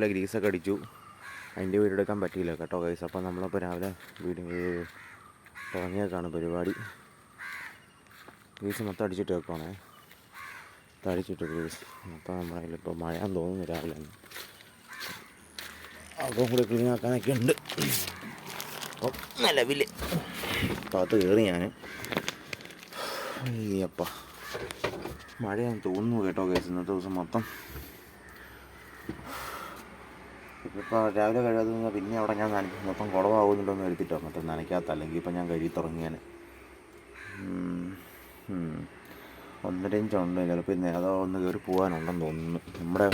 രാവിലെ ഗ്രീസൊക്കെ അടിച്ചു. അതിന്റെ വീഡിയോ എടുക്കാൻ പറ്റിയില്ല കേട്ടോ ഗൈസ് അപ്പോൾ നമ്മളിപ്പോൾ രാവിലെ വീട് തുടങ്ങിയേക്കാണ് പരിപാടി. ഗ്രീസ് മൊത്തം അടിച്ചിട്ട് വെക്കുവാണേ. തടിച്ചിട്ട് ഗ്രീസ്. മൊത്തം നമ്മുടെ കയ്യിലിപ്പോൾ മഴയാന്ന് തോന്നുന്നു രാവിലെ അപ്പം കൂടി ക്ലീൻ ആക്കാനൊക്കെ ഉണ്ട്. അപ്പം നിലവിൽ കാത്ത് കയറി ഞാൻ അയ്യപ്പ. മഴയാന്ന് തോന്നുന്നു കേട്ടോ കേസ് ഇന്നത്തെ ദിവസം മൊത്തം. ഇപ്പോൾ രാവിലെ നിന്നാൽ പിന്നെ അവിടെ ഞാൻ നനയ്ക്ക് മൊത്തം കുളമാകുന്നുണ്ടോ എന്ന് എടുത്തിട്ടോ. മറ്റേ നനയ്ക്കാത്ത. അല്ലെങ്കിൽ ഇപ്പം ഞാൻ കഴുകി തുടങ്ങിയാൽ ഒന്നര ഇഞ്ച് ഉണ്ട് ചിലപ്പോൾ ഇന്ന് ഏതോ ഒന്ന് കയറി പോകാനുണ്ടെന്ന് തോന്നുന്നു. നമ്മുടെ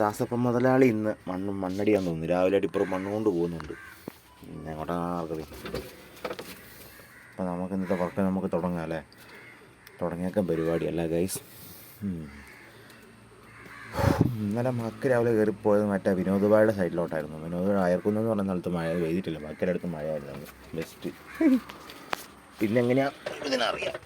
ദാസപ്പം മുതലാളി ഇന്ന് മണ്ണ് മണ്ണടിയാന്ന് തോന്നുന്നു. രാവിലെ അടിപ്പുറം മണ്ണ് കൊണ്ട് പോകുന്നുണ്ട്. പിന്നെ എങ്ങോട്ടാർക്കറി അപ്പം നമുക്ക് ഇന്നത്തെ വർക്ക് നമുക്ക് തുടങ്ങാം അല്ലേ? തുടങ്ങിയേക്കാൻ പരിപാടി. അല്ല ഗൈസ് ഇന്നലെ മക്ക രാവിലെ കയറിപ്പോയത് മറ്റേ വിനോദപാടിയുടെ സൈഡിലോട്ടായിരുന്നു. വിനോദ അയർക്കുന്നു എന്ന് പറഞ്ഞ സ്ഥലത്ത് മഴ പെയ്തിട്ടില്ല. മക്കയുടെ അടുത്ത് മഴയായിരുന്നു. ബെസ്റ്റ് പിന്നെ എങ്ങനെയാ ഇതിനറിയാം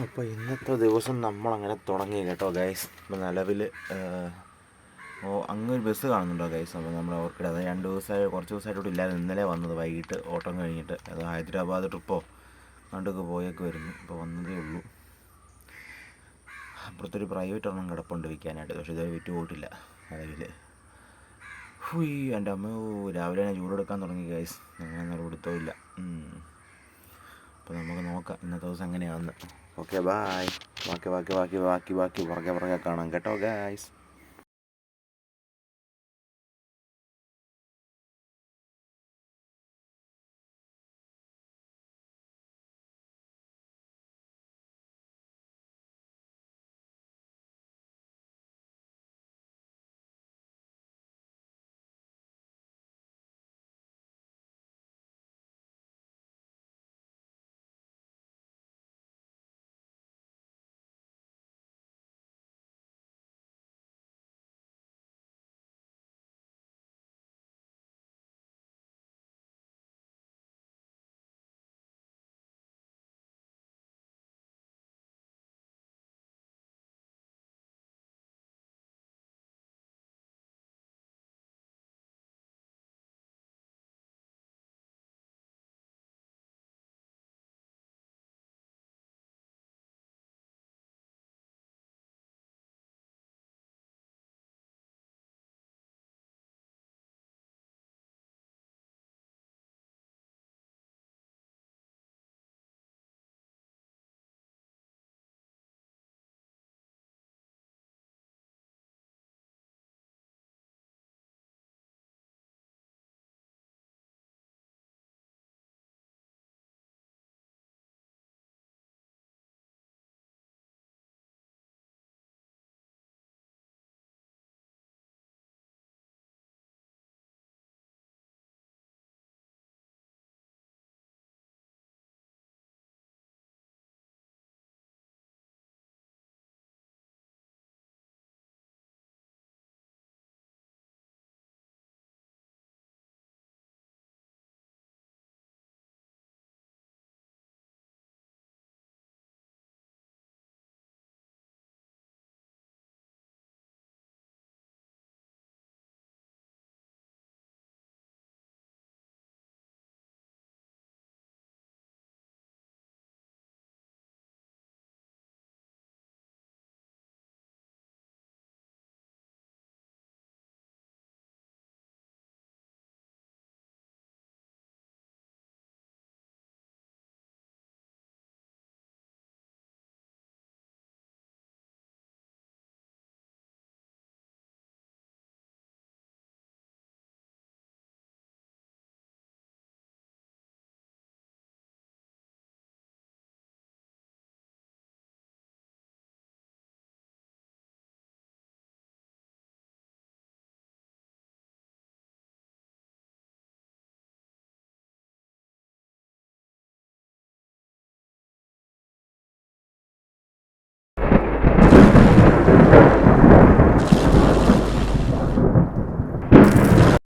അപ്പോൾ ഇന്നത്തെ ദിവസം നമ്മൾ അങ്ങനെ തുടങ്ങി കേട്ടോ ഗൈസ് ഇപ്പോൾ നിലവിൽ ഓ അങ്ങ് ഒരു ബസ് കാണുന്നുണ്ടോ ഗൈസ് അപ്പോൾ നമ്മൾ ഓർക്കിഡ് അത് രണ്ട് ദിവസമായി കുറച്ച് ദിവസമായിട്ട് ഇല്ലാതെ ഇന്നലെ വന്നത് വൈകിട്ട് ഓട്ടം കഴിഞ്ഞിട്ട്. അത് ഹൈദരാബാദ് ട്രിപ്പോ കണ്ടൊക്കെ പോയൊക്കെ വരുന്നു ഇപ്പോൾ വന്നതേ ഉള്ളൂ. അപ്പുറത്തൊരു പ്രൈവറ്റ് ഒരെണ്ണം കിടപ്പുണ്ട് വിൽക്കാനായിട്ട്. പക്ഷേ ഇതുവരെ വിറ്റ് പോയിട്ടില്ല. നിലവിൽ ഹുയ് എന്റെ അമ്മ രാവിലെ തന്നെ ചൂടെടുക്കാൻ തുടങ്ങി ഗൈസ് അങ്ങനെ നടപടിത്തോ ഇല്ല അപ്പോൾ നമുക്ക് നോക്കാം. ഇന്നത്തെ ദിവസം എങ്ങനെയാണെന്ന്. ഓക്കെ ബായ് ബാക്കി ബാക്കി ബാക്കി ബാക്കി ബാക്കി പുറകെ പുറകെ കാണാം കേട്ടോ ഗൈസ്